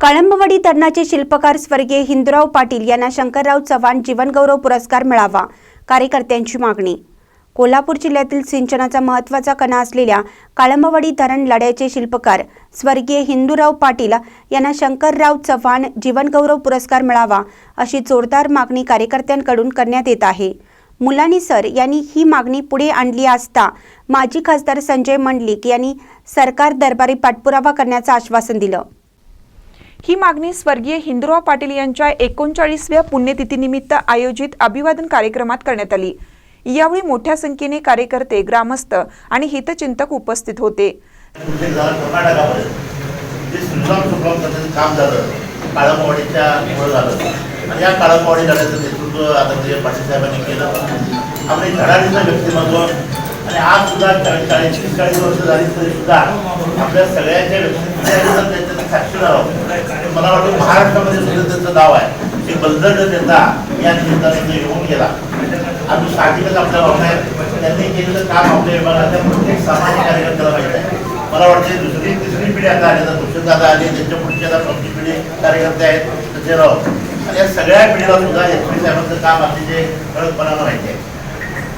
कळंबवडी धरणाचे शिल्पकार स्वर्गीय हिंदुराव पाटील यांना शंकरराव चव्हाण जीवनगौरव पुरस्कार मिळावा. कार्यकर्त्यांची मागणी. कोल्हापूर जिल्ह्यातील सिंचनाचा महत्त्वाचा कणा असलेल्या काळंबवाडी धरण लढ्याचे शिल्पकार स्वर्गीय हिंदूराव पाटील यांना शंकरराव चव्हाण जीवनगौरव पुरस्कार मिळावा अशी जोरदार मागणी कार्यकर्त्यांकडून करण्यात येत आहे. मुलानी सर यांनी ही मागणी पुढे आणली असता माजी खासदार संजय मंडलिक यांनी सरकार दरबारी पाठपुरावा करण्याचं आश्वासन दिलं. ही मागणी स्वर्गीय हिंदुराव पाटील यांच्या एकोणचाळीसव्या पुण्यतिथीनिमित्त आयोजित अभिवादन कार्यक्रमात करण्यात आली. यावेळी मोठ्या संख्येने कार्यकर्ते ग्रामस्थ आणि हितचिंतक उपस्थित होते. आणि या काळंबवाडी लढ्याचं नेतृत्व आदरणीय पाटील साहेबांनी केलं आपले धडाडीचं व्यक्तिमत्व आणि आज सुद्धा चाळीस चाळीस वर्ष झाली तरी सुद्धा आपल्या सगळ्यांच्या व्यक्तिमत्वाचं त्यांचं साक्षीदार आहोत मला वाटतं महाराष्ट्रामध्ये सुद्धा त्यांचं दाव आहे. ते बलदंड त्यांचा या निमित्ताने येऊन गेला. आणि साहजिकच आपल्या भावना त्यांनी केलेलं काम आपल्या विभागातल्या प्रत्येक सामान्य कार्यकर्त्याला माहीत आहे. मला वाटते दुसरी तिसरी पिढी आता आली. तर दुसरी दादा आली त्यांच्या पुढची आता चौथी पिढी कार्यकर्ते आहेत. तसे राव. आणि या सगळ्या पिढीला सुद्धा एस पी साहेबांचं काम अतिशय ठळकपणानं माहिती आहे.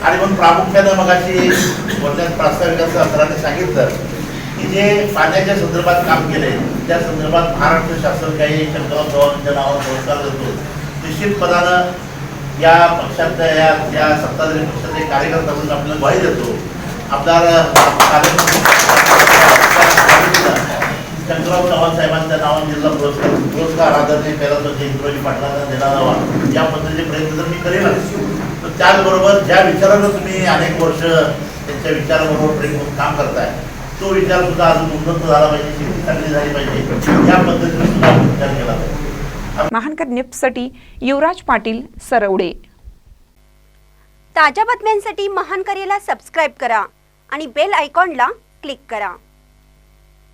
आणि म्हणून प्रामुख्यानं मग अशी बोलण्यात प्रास्ताविकाचं सरांनी सांगितलं की जे पाण्याच्या संदर्भात काम केले त्या संदर्भात महाराष्ट्र शासन काही शंकरराव चव्हाणांच्या नावावर पुरस्कार देतो निश्चितपणानं या पक्षातल्या या या सत्ताधारी पक्षाचे कार्यकर्ता म्हणून आपल्याला ग्वाही देतो. आमदार शंकरराव चव्हाण साहेबांच्या नावाने जिल्हा पुरस्कार पुरस्कार आदरणीय कैलास इंद्रोजी पाटलांना देण्यात यावा. या पद्धतीचे प्रयत्न तर मी करेनच. त्याचबरोबर ज्या विचारानं तुम्ही अनेक वर्ष त्यांच्या विचाराबरोबर प्रेम करून काम करताय तो विचार सुद्धा अजून उन्नत झाला पाहिजे शेती चांगली झाली पाहिजे. या पद्धतीने सुद्धा आपण विचार केला पाहिजे. महानकर निप्ससाठी युवराज पाटील सरवडे. ताज्या बातम्यांसाठी महान करेला सबस्क्राईब करा आणि बेल आयकॉनला क्लिक करा.